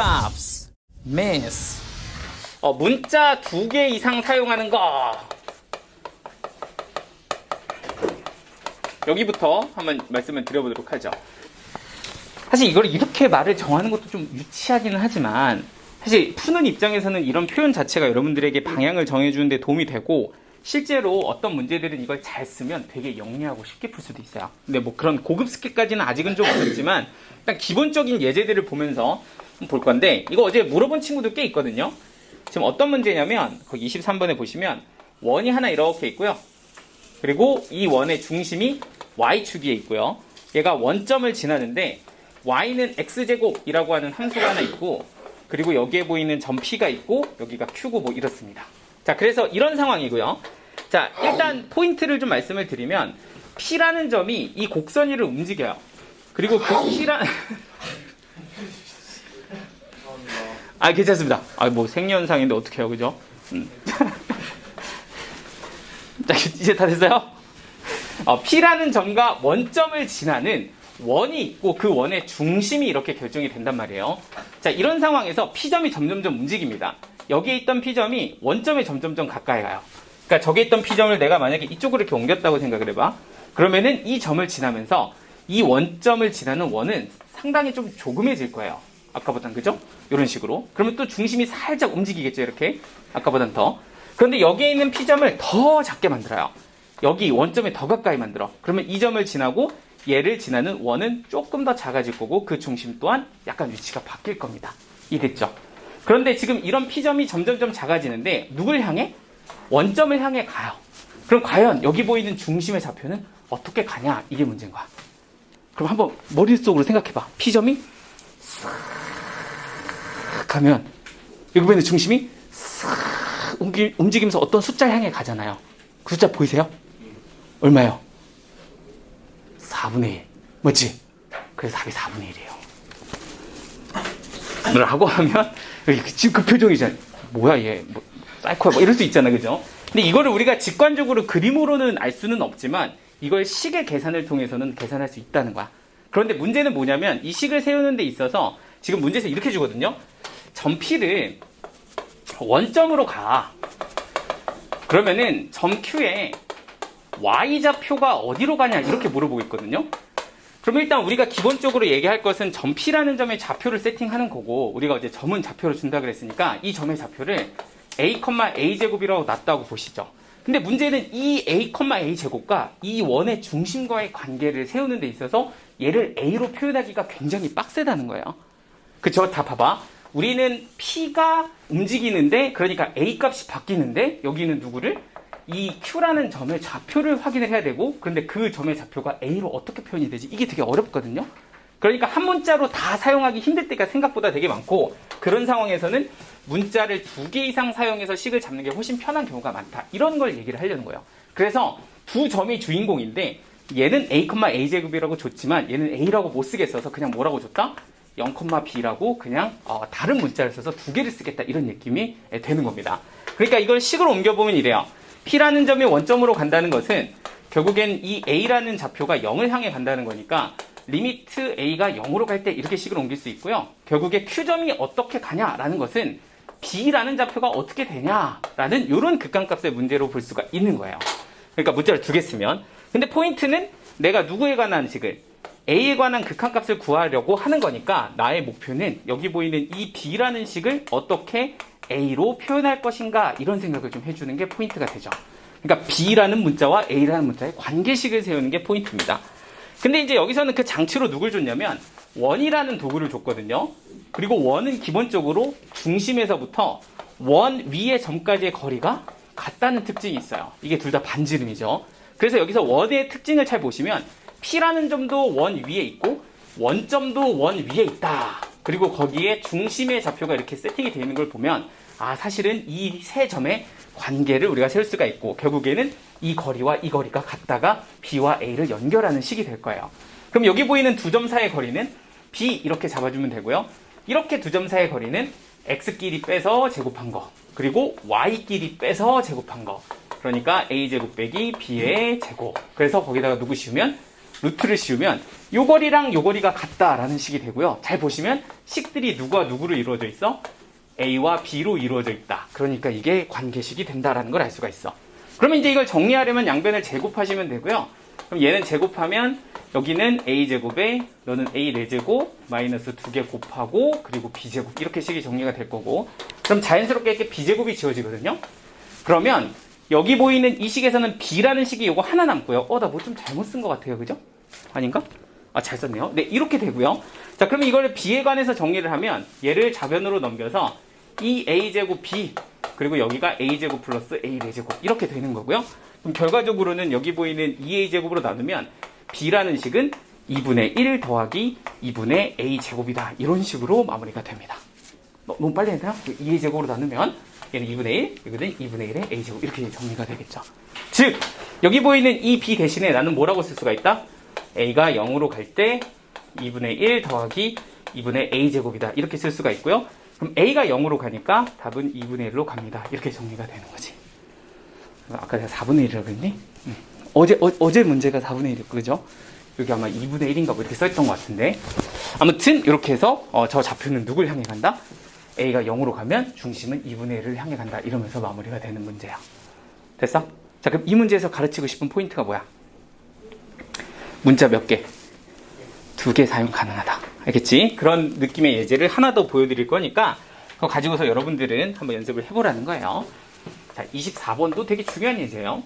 stops, miss. 어, 문자 두 개 이상 사용하는 거. 여기부터 한번 말씀을 드려보도록 하죠. 사실 이걸 이렇게 말을 정하는 것도 좀 유치하기는 하지만 사실 푸는 입장에서는 이런 표현 자체가 여러분들에게 방향을 정해주는데 도움이 되고 실제로 어떤 문제들은 이걸 잘 쓰면 되게 영리하고 쉽게 풀 수도 있어요. 근데 뭐 그런 고급 스킬까지는 아직은 좀 어렵지만 일단 기본적인 예제들을 보면서 볼 건데 이거 어제 물어본 친구들 꽤 있거든요. 지금 어떤 문제냐면 거기 23번에 보시면 원이 하나 이렇게 있고요. 그리고 이 원의 중심이 y축에 있고요. 얘가 원점을 지나는데 y는 x제곱이라고 하는 함수가 하나 있고 그리고 여기에 보이는 점 p가 있고 여기가 q고 뭐 이렇습니다. 자, 그래서 이런 상황이고요. 자, 일단 포인트를 좀 말씀을 드리면 p라는 점이 이 곡선 위를 움직여요. 그리고 그 p라 아, 괜찮습니다. 아, 뭐 생리현상인데 어떻게 해요, 그죠? 음. 자, 이제 다 됐어요? 어, P라는 점과 원점을 지나는 원이 있고 그 원의 중심이 이렇게 결정이 된단 말이에요. 자, 이런 상황에서 P점이 점점점 움직입니다. 여기에 있던 P점이 원점에 점점점 가까이 가요. 그러니까 저기 있던 P점을 내가 만약에 이쪽으로 이렇게 옮겼다고 생각을 해봐. 그러면은 이 점을 지나면서 이 원점을 지나는 원은 상당히 좀 조금해질 거예요. 아까보단 그죠? 이런 식으로. 그러면 또 중심이 살짝 움직이겠죠, 이렇게. 아까보단 더. 그런데 여기에 있는 P점을 더 작게 만들어요. 여기 원점에 더 가까이 만들어. 그러면 이 점을 지나고 얘를 지나는 원은 조금 더 작아질 거고 그 중심 또한 약간 위치가 바뀔 겁니다. 이해됐죠? 그런데 지금 이런 P점이 점점점 작아지는데 누굴 향해? 원점을 향해 가요. 그럼 과연 여기 보이는 중심의 좌표는 어떻게 가냐? 이게 문제인 거야. 그럼 한번 머릿속으로 생각해봐. P점이 싹 가면 여기 보이는 중심이 싹 움직- 움직이면서 어떤 숫자를 향해 가잖아요. 그 숫자 보이세요? 얼마요? 4분의 1. 맞지? 그래서 답이 4분의 1이에요. 를 하고 하면 지금 그 표정이잖아요. 뭐야 얘 뭐, 사이코야 뭐 이럴 수 있잖아 그죠? 근데 이거를 우리가 직관적으로 그림으로는 알 수는 없지만 이걸 식의 계산을 통해서는 계산할 수 있다는 거야. 그런데 문제는 뭐냐면 이 식을 세우는 데 있어서 지금 문제에서 이렇게 주거든요. 점피를 원점으로 가. 그러면은 점 Q에 Y좌표가 어디로 가냐 이렇게 물어보고 있거든요. 그러면 일단 우리가 기본적으로 얘기할 것은 점 P라는 점의 좌표를 세팅하는 거고 우리가 어제 점은 좌표를 준다 그랬으니까 이 점의 좌표를 A, A 제곱이라고 놨다고 보시죠. 근데 문제는 이 A, A 제곱과 이 원의 중심과의 관계를 세우는 데 있어서 얘를 A로 표현하기가 굉장히 빡세다는 거예요. 그쵸? 다 봐봐. 우리는 P가 움직이는데, 그러니까 A 값이 바뀌는데, 여기는 누구를? 이 Q라는 점의 좌표를 확인을 해야 되고, 그런데 그 점의 좌표가 A로 어떻게 표현이 되지? 이게 되게 어렵거든요? 그러니까 한 문자로 다 사용하기 힘들 때가 생각보다 되게 많고, 그런 상황에서는 문자를 두 개 이상 사용해서 식을 잡는 게 훨씬 편한 경우가 많다. 이런 걸 얘기를 하려는 거예요. 그래서 두 점이 주인공인데, 얘는 A, A 제곱이라고 줬지만, 얘는 A라고 못 쓰겠어서 그냥 뭐라고 줬다? 0,b라고 그냥 어, 다른 문자를 써서 두 개를 쓰겠다 이런 느낌이 예, 되는 겁니다. 그러니까 이걸 식으로 옮겨보면 이래요. p라는 점이 원점으로 간다는 것은 결국엔 이 a라는 좌표가 0을 향해 간다는 거니까 리미트 a가 0으로 갈 때 이렇게 식을 옮길 수 있고요. 결국에 q점이 어떻게 가냐라는 것은 b라는 좌표가 어떻게 되냐라는 이런 극한값의 문제로 볼 수가 있는 거예요. 그러니까 문자를 두 개 쓰면 근데 포인트는 내가 누구에 관한 식을 a에 관한 극한값을 구하려고 하는 거니까 나의 목표는 여기 보이는 이 b라는 식을 어떻게 a로 표현할 것인가 이런 생각을 좀 해주는 게 포인트가 되죠. 그러니까 b라는 문자와 a라는 문자의 관계식을 세우는 게 포인트입니다. 근데 이제 여기서는 그 장치로 누굴 줬냐면 원이라는 도구를 줬거든요. 그리고 원은 기본적으로 중심에서부터 원 위의 점까지의 거리가 같다는 특징이 있어요. 이게 둘 다 반지름이죠. 그래서 여기서 원의 특징을 잘 보시면 P라는 점도 원 위에 있고 원점도 원 위에 있다. 그리고 거기에 중심의 좌표가 이렇게 세팅이 되어 있는 걸 보면 아 사실은 이 세 점의 관계를 우리가 세울 수가 있고 결국에는 이 거리와 이 거리가 같다가 B와 A를 연결하는 식이 될 거예요. 그럼 여기 보이는 두 점 사이의 거리는 B 이렇게 잡아주면 되고요. 이렇게 두 점 사이의 거리는 X끼리 빼서 제곱한 거 그리고 Y끼리 빼서 제곱한 거 그러니까 A 제곱 빼기 B의 제곱 그래서 거기다가 누구 씌우면 루트를 씌우면 요 거리랑 요 거리가 같다라는 식이 되고요. 잘 보시면 식들이 누가 누구로 이루어져 있어? A와 B로 이루어져 있다. 그러니까 이게 관계식이 된다라는 걸 알 수가 있어. 그러면 이제 이걸 정리하려면 양변을 제곱하시면 되고요. 그럼 얘는 제곱하면 여기는 a제곱에 너는 a 4제곱 마이너스 2개 곱하고 그리고 b제곱 이렇게 식이 정리가 될 거고 그럼 자연스럽게 이렇게 b제곱이 지워지거든요. 그러면 여기 보이는 이 식에서는 b라는 식이 요거 하나 남고요. 어, 나 뭐 좀 잘못 쓴 것 같아요. 그죠? 아닌가? 아, 잘 썼네요. 네, 이렇게 되고요. 자, 그러면 이걸 b에 관해서 정리를 하면 얘를 좌변으로 넘겨서 이 a제곱 b 그리고 여기가 a제곱 플러스 a 4제곱 이렇게 되는 거고요. 그럼 결과적으로는 여기 보이는 2a제곱으로 나누면 b라는 식은 2분의 1 더하기 2분의 a제곱이다. 이런 식으로 마무리가 됩니다. 너, 너무 빨리 했나요? 2a제곱으로 나누면 얘는 2분의 1, 이거는 2분의 1의 a제곱 이렇게 정리가 되겠죠. 즉 여기 보이는 이 b 대신에 나는 뭐라고 쓸 수가 있다? a가 0으로 갈 때 2분의 1 더하기 2분의 a제곱이다. 이렇게 쓸 수가 있고요. 그럼 a가 0으로 가니까 답은 2분의 1로 갑니다. 이렇게 정리가 되는 거지. 아까 내가 4분의 1이라고 했니? 응. 어제, 어, 제 문제가 4분의 1이었고, 그죠? 여기 아마 2분의 1인가 뭐 이렇게 써있던 것 같은데. 아무튼, 이렇게 해서, 어, 저 좌표는 누굴 향해 간다? A가 0으로 가면 중심은 2분의 1을 향해 간다. 이러면서 마무리가 되는 문제야. 됐어? 자, 그럼 이 문제에서 가르치고 싶은 포인트가 뭐야? 문자 몇 개? 두 개 사용 가능하다. 알겠지? 그런 느낌의 예제를 하나 더 보여드릴 거니까, 그거 가지고서 여러분들은 한번 연습을 해보라는 거예요. 자, 24번도 되게 중요한 예제예요.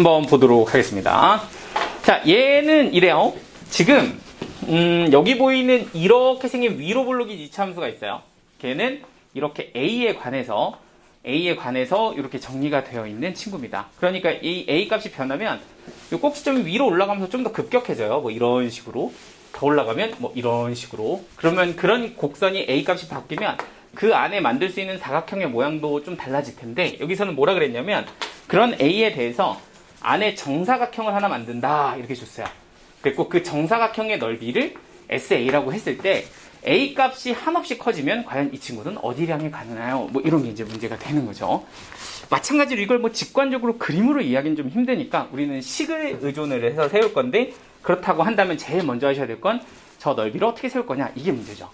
한번 보도록 하겠습니다. 자, 얘는 이래요. 지금 음, 여기 보이는 이렇게 생긴 위로 볼록이 이차함수가 있어요. 걔는 이렇게 A에 관해서 A에 관해서 이렇게 정리가 되어 있는 친구입니다. 그러니까 이 A 값이 변하면 이 꼭지점이 위로 올라가면서 좀 더 급격해져요. 뭐 이런 식으로 더 올라가면 뭐 이런 식으로 그러면 그런 곡선이 A 값이 바뀌면 그 안에 만들 수 있는 사각형의 모양도 좀 달라질 텐데 여기서는 뭐라 그랬냐면 그런 A에 대해서 안에 정사각형을 하나 만든다 이렇게 줬어요. 그리고 그 정사각형의 넓이를 SA라고 했을 때 A 값이 한없이 커지면 과연 이 친구는 향해 가느냐요? 뭐 이런 게 이제 문제가 되는 거죠. 마찬가지로 이걸 뭐 직관적으로 그림으로 이야기는 좀 힘드니까 우리는 식을 의존을 해서 세울 건데 그렇다고 한다면 제일 먼저 하셔야 될 건 저 넓이를 어떻게 세울 거냐 이게 문제죠.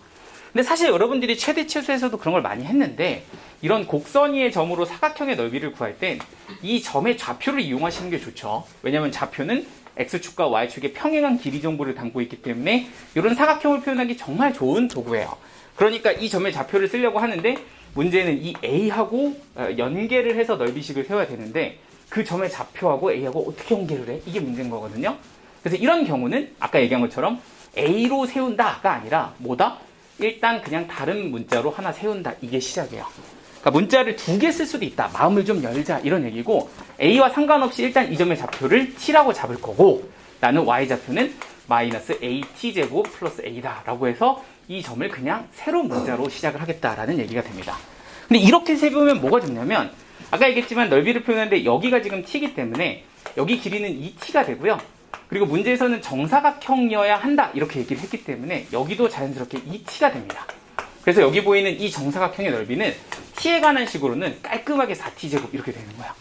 근데 사실 여러분들이 최대 최소에서도 그런 걸 많이 했는데 이런 곡선위의 점으로 사각형의 넓이를 구할 땐 이 점의 좌표를 이용하시는 게 좋죠. 왜냐하면 좌표는 x축과 y축의 평행한 길이 정보를 담고 있기 때문에 이런 사각형을 표현하기 정말 좋은 도구예요. 그러니까 이 점의 좌표를 쓰려고 하는데 문제는 이 a하고 어, 연계를 해서 넓이식을 세워야 되는데 그 점의 좌표하고 a하고 어떻게 연계를 해? 이게 문제인 거거든요. 그래서 이런 경우는 아까 얘기한 것처럼 a로 세운다가 아니라 뭐다? 일단 그냥 다른 문자로 하나 세운다. 이게 시작이에요. 그러니까 문자를 두 개 쓸 수도 있다. 마음을 좀 열자. 이런 얘기고 a와 상관없이 일단 이 점의 좌표를 t라고 잡을 거고 나는 y 좌표는 마이너스 at제곱 플러스 a다. 라고 해서 이 점을 그냥 새로운 문자로 시작을 하겠다라는 얘기가 됩니다. 근데 이렇게 세보면 뭐가 좋냐면 아까 얘기했지만 넓이를 표현하는데 여기가 지금 t이기 때문에 여기 길이는 2t가 되고요. 그리고 문제에서는 정사각형이어야 한다 이렇게 얘기를 했기 때문에 여기도 자연스럽게 2t가 됩니다. 그래서 여기 보이는 이 정사각형의 넓이는 t에 관한 식으로는 깔끔하게 4t제곱 이렇게 되는 거야.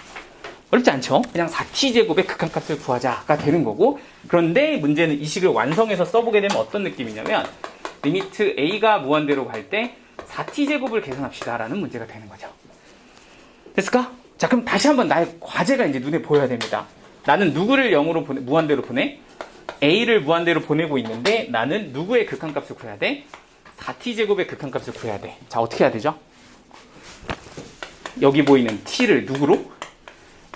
어렵지 않죠? 그냥 4t제곱의 극한값을 구하자가 되는 거고 그런데 문제는 이 식을 완성해서 써보게 되면 어떤 느낌이냐면 리미트 a가 무한대로 갈 때 4t제곱을 계산합시다 라는 문제가 되는 거죠. 됐을까? 자 그럼 다시 한번 나의 과제가 이제 눈에 보여야 됩니다. 나는 누구를 0으로 보내, 무한대로 보내? a를 무한대로 보내고 있는데 나는 누구의 극한값을 구해야 돼? 4t제곱의 극한값을 구해야 돼. 자 어떻게 해야 되죠? 여기 보이는 t를 누구로?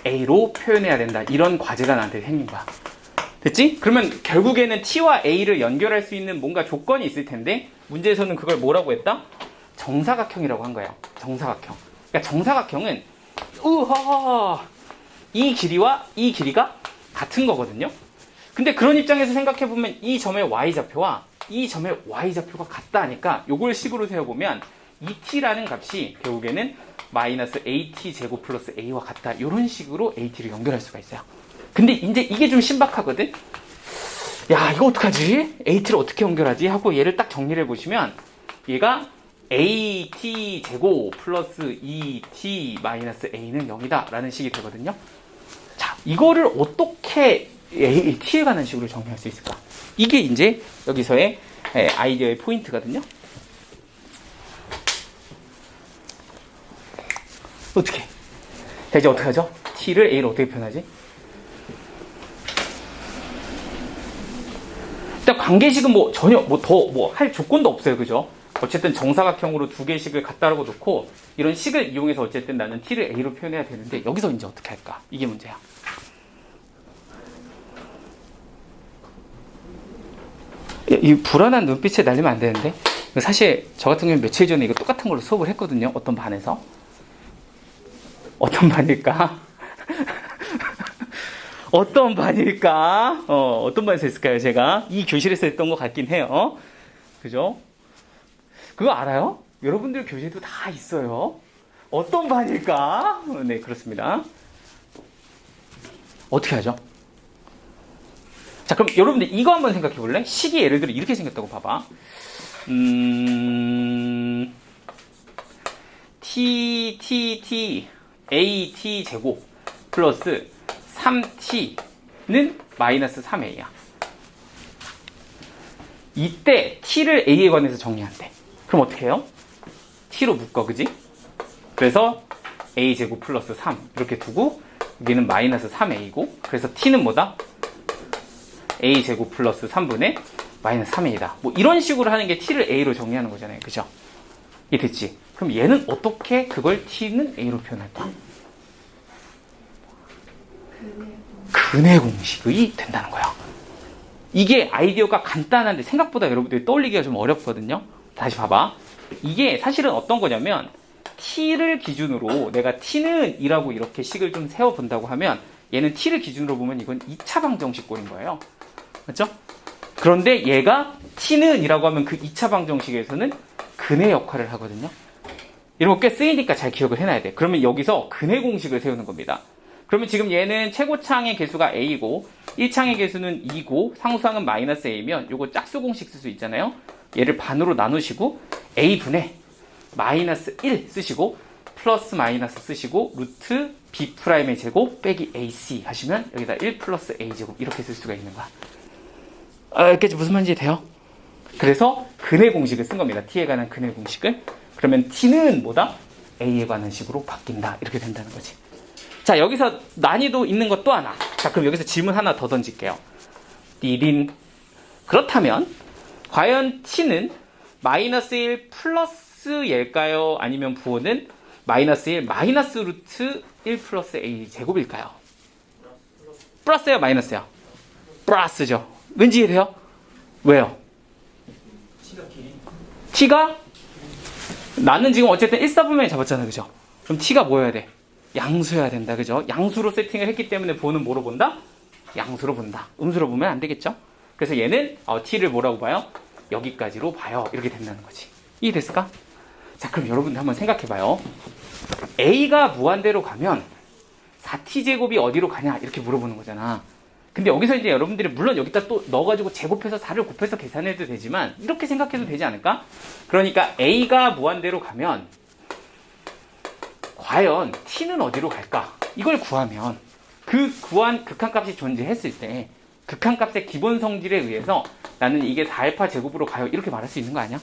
a로 표현해야 된다. 이런 과제가 나한테 생긴 거야. 됐지? 그러면 결국에는 t와 a를 연결할 수 있는 뭔가 조건이 있을 텐데 문제에서는 그걸 뭐라고 했다? 정사각형이라고 한 거예요. 정사각형. 그러니까 정사각형은 우허 이 길이와 이 길이가 같은 거거든요. 근데 그런 입장에서 생각해 보면 이 점의 y 좌표와 이 점의 y 좌표가 같다 하니까 요걸 식으로 세워 보면 이 t라는 값이 결국에는 마이너스 at 제곱 플러스 a와 같다. 이런 식으로 at를 연결할 수가 있어요. 근데 이제 이게 좀 신박하거든. 야 이거 어떡하지? at를 어떻게 연결하지? 하고 얘를 딱 정리를 해 보시면 얘가 at 제곱 플러스 2t 마이너스 a는 0이다 라는 식이 되거든요. 자, 이거를 어떻게 a, t에 관한 식으로 정리할 수 있을까? 이게 이제 여기서의 에, 아이디어의 포인트거든요. 어떻게? 자, 이제 어떻게 하죠? t를 a로 어떻게 표현하지? 일단 관계식은 뭐 전혀 뭐 더 뭐 할 조건도 없어요. 그죠? 어쨌든 정사각형으로 두 개씩을 갖다라고 놓고 이런 식을 이용해서 어쨌든 나는 t를 a로 표현해야 되는데 여기서 이제 어떻게 할까? 이게 문제야. 이 불안한 눈빛에 날리면 안 되는데 사실 저 같은 경우는 며칠 전에 이거 똑같은 걸로 수업을 했거든요. 어떤 반에서 어떤 반일까? 어떤 반일까? 어, 어떤 반에서 했을까요, 제가? 이 교실에서 했던 것 같긴 해요. 그죠? 그거 알아요? 여러분들 교재도 다 있어요. 어떤 반일까? 어, 네, 그렇습니다. 어떻게 하죠? 자, 그럼 여러분들 이거 한번 생각해 볼래? 식이 예를 들어 이렇게 생겼다고 봐봐. 음, t, t, t, a, t 제곱 플러스 3t는 마이너스 3a야. 이때 t를 a에 관해서 정리한대. 그럼 어떻게 해요? t로 묶어, 그지? 그래서 a 제곱 플러스 3 이렇게 두고 여기는 마이너스 3a고 그래서 t는 뭐다? A 제곱 플러스 3분의 마이너스 3a다. 뭐 이런 식으로 하는 게 t를 a로 정리하는 거잖아요. 그죠? 이해됐지? 그럼 얘는 어떻게 그걸 t는 a로 표현할까? 근해 공식이 된다는 거야. 이게 아이디어가 간단한데 생각보다 여러분들이 떠올리기가 좀 어렵거든요. 다시 봐봐. 이게 사실은 어떤 거냐면 t를 기준으로 내가 t는 이라고 이렇게 식을 좀 세워 본다고 하면 얘는 t를 기준으로 보면 이건 2차 방정식 꼴인 거예요. 맞죠? 그런데 얘가 t는 이라고 하면 그 2차 방정식에서는 근해 역할을 하거든요. 이런 거 꽤 쓰이니까 잘 기억을 해놔야 돼. 그러면 여기서 근해 공식을 세우는 겁니다. 그러면 지금 얘는 최고창의 개수가 a고 1창의 개수는 2고 상수항은 마이너스 a면 요거 짝수 공식 쓸 수 있잖아요. 얘를 반으로 나누시고 a분의 마이너스 1 쓰시고 플러스 마이너스 쓰시고 루트 b 프라임의 제곱 빼기 ac 하시면 여기다 1 플러스 a 제곱 이렇게 쓸 수가 있는 거야. 아, 알겠지? 무슨 말인지 돼요? 그래서 근해 공식을 쓴 겁니다. t에 관한 근해 공식을. 그러면 t는 뭐다? a에 관한 식으로 바뀐다. 이렇게 된다는 거지. 자, 여기서 난이도 있는 것 또 하나. 자, 그럼 여기서 질문 하나 더 던질게요. 띠린. 그렇다면, 과연 t는 마이너스 1 플러스 얘일까요? 아니면 부호는 마이너스 1 마이너스 루트 1 플러스 a 제곱일까요? 플러스요, 마이너스요? 플러스죠. 왠지 이해돼요? 왜요? t가 나는 지금 어쨌든 1사분면에 잡았잖아요. 그죠? 그럼 t가 뭐여야 돼? 양수여야 된다. 그죠? 양수로 세팅을 했기 때문에 보는 뭐로 본다? 양수로 본다. 음수로 보면 안 되겠죠? 그래서 얘는 어, t를 뭐라고 봐요? 여기까지로 봐요. 이렇게 된다는 거지. 이해됐을까? 자, 그럼 여러분들 한번 생각해 봐요. a가 무한대로 가면 4t 제곱이 어디로 가냐? 이렇게 물어보는 거잖아. 근데 여기서 이제 여러분들이 물론 여기다 또 넣어가지고 제곱해서 4를 곱해서 계산해도 되지만 이렇게 생각해도 되지 않을까? 그러니까 a가 무한대로 가면 과연 t는 어디로 갈까? 이걸 구하면 그 구한 극한값이 존재했을 때 극한값의 기본 성질에 의해서 나는 이게 4알파 제곱으로 가요 이렇게 말할 수 있는 거 아니야?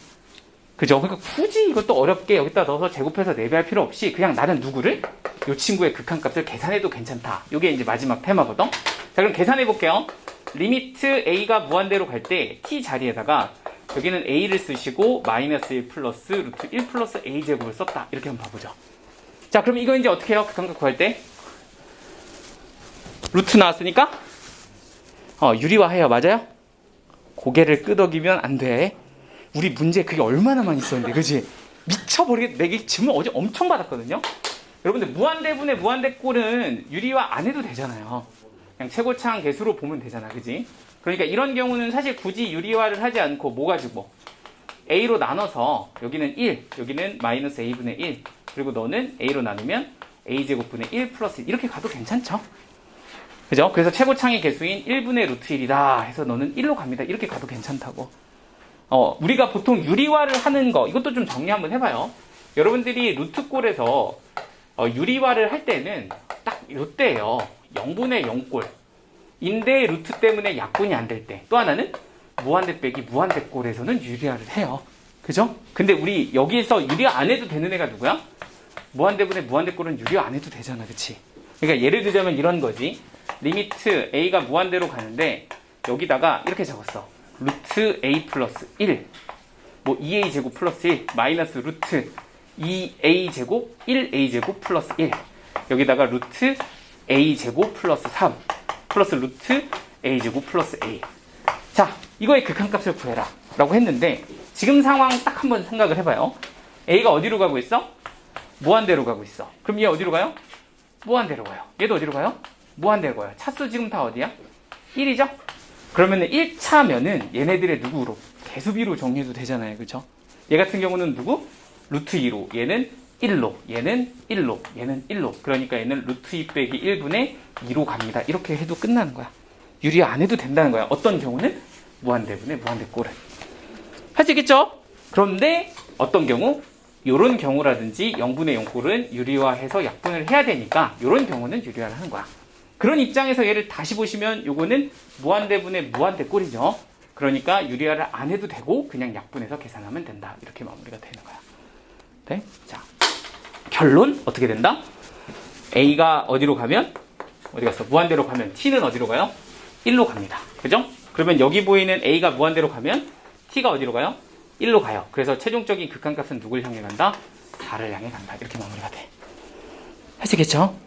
그죠? 그러니까 굳이 이것도 어렵게 여기다 넣어서 제곱해서 내배할 필요 없이 그냥 나는 누구를 이 친구의 극한값을 계산해도 괜찮다. 이게 이제 마지막 테마거든. 자 그럼 계산해 볼게요. 리미트 a가 무한대로 갈 때 t 자리에다가 여기는 a를 쓰시고 마이너스 1 플러스 루트 1 플러스 a 제곱을 썼다. 이렇게 한번 봐보죠. 자, 그럼 이거 이제 어떻게 해요? 극한값 구할 때? 루트 나왔으니까? 어, 유리화해요. 맞아요? 고개를 끄덕이면 안 돼. 우리 문제 그게 얼마나 많이 있었는데, 그지? 미쳐버리게 내게 질문 어제 엄청 받았거든요. 여러분들 무한대분의 무한대꼴은 유리화 안 해도 되잖아요. 그냥 최고차항 개수로 보면 되잖아, 그지? 그러니까 이런 경우는 사실 굳이 유리화를 하지 않고 뭐 가지고 a로 나눠서 여기는 1, 여기는 마이너스 a분의 1, 그리고 너는 a로 나누면 a제곱분의 1 플러스 1 이렇게 가도 괜찮죠? 그죠? 그래서 최고차항의 개수인 1분의 루트 1이다 해서 너는 1로 갑니다. 이렇게 가도 괜찮다고. 어, 우리가 보통 유리화를 하는 거, 이것도 좀 정리 한번 해봐요. 여러분들이 루트꼴에서 어, 유리화를 할 때는 딱 요때예요. 0분의 0꼴. 인데 루트 때문에 약분이 안 될 때. 또 하나는 무한대 빼기 무한대꼴에서는 유리화를 해요. 그죠? 근데 우리 여기에서 유리화 안 해도 되는 애가 누구야? 무한대분의 무한대꼴은 유리화 안 해도 되잖아. 그치? 그러니까 예를 들자면 이런 거지. 리미트 a가 무한대로 가는데 여기다가 이렇게 적었어. 루트 a 플러스 1. 뭐 2a 제곱 플러스 1 마이너스 루트 2a 제곱 1a 제곱 플러스 1 여기다가 루트 a 제곱 플러스 3 플러스 루트 a 제곱 플러스 a 자 이거의 극한값을 구해라 라고 했는데 지금 상황 딱 한번 생각을 해봐요 a가 어디로 가고 있어? 무한대로 가고 있어 그럼 얘 어디로 가요? 무한대로 가요 얘도 어디로 가요? 무한대로 가요 차수 지금 다 어디야? 1이죠? 그러면 1차면은 얘네들의 누구로? 개수비로 정리해도 되잖아요. 그쵸? 얘 같은 경우는 누구? 루트 2로. 얘는 1로. 얘는 1로. 얘는 1로. 그러니까 얘는 루트 2 빼기 1분의 2로 갑니다. 이렇게 해도 끝나는 거야. 유리화 안 해도 된다는 거야. 어떤 경우는? 무한대분의 무한대꼴은. 할수 있겠죠? 그런데 어떤 경우? 요런 경우라든지 0분의 0꼴은 유리화해서 약분을 해야 되니까 요런 경우는 유리화를 하는 거야. 그런 입장에서 얘를 다시 보시면 요거는 무한대분의 무한대꼴이죠. 그러니까 유리화를 안 해도 되고 그냥 약분해서 계산하면 된다. 이렇게 마무리가 되는 거야. 네? 자, 결론 어떻게 된다? A가 어디로 가면 어디 갔어? 무한대로 가면 T는 어디로 가요? 1로 갑니다. 그죠? 그러면 여기 보이는 A가 무한대로 가면 T가 어디로 가요? 1로 가요. 그래서 최종적인 극한값은 누굴 향해 간다? 4를 향해 간다. 이렇게 마무리가 돼. 하시겠죠?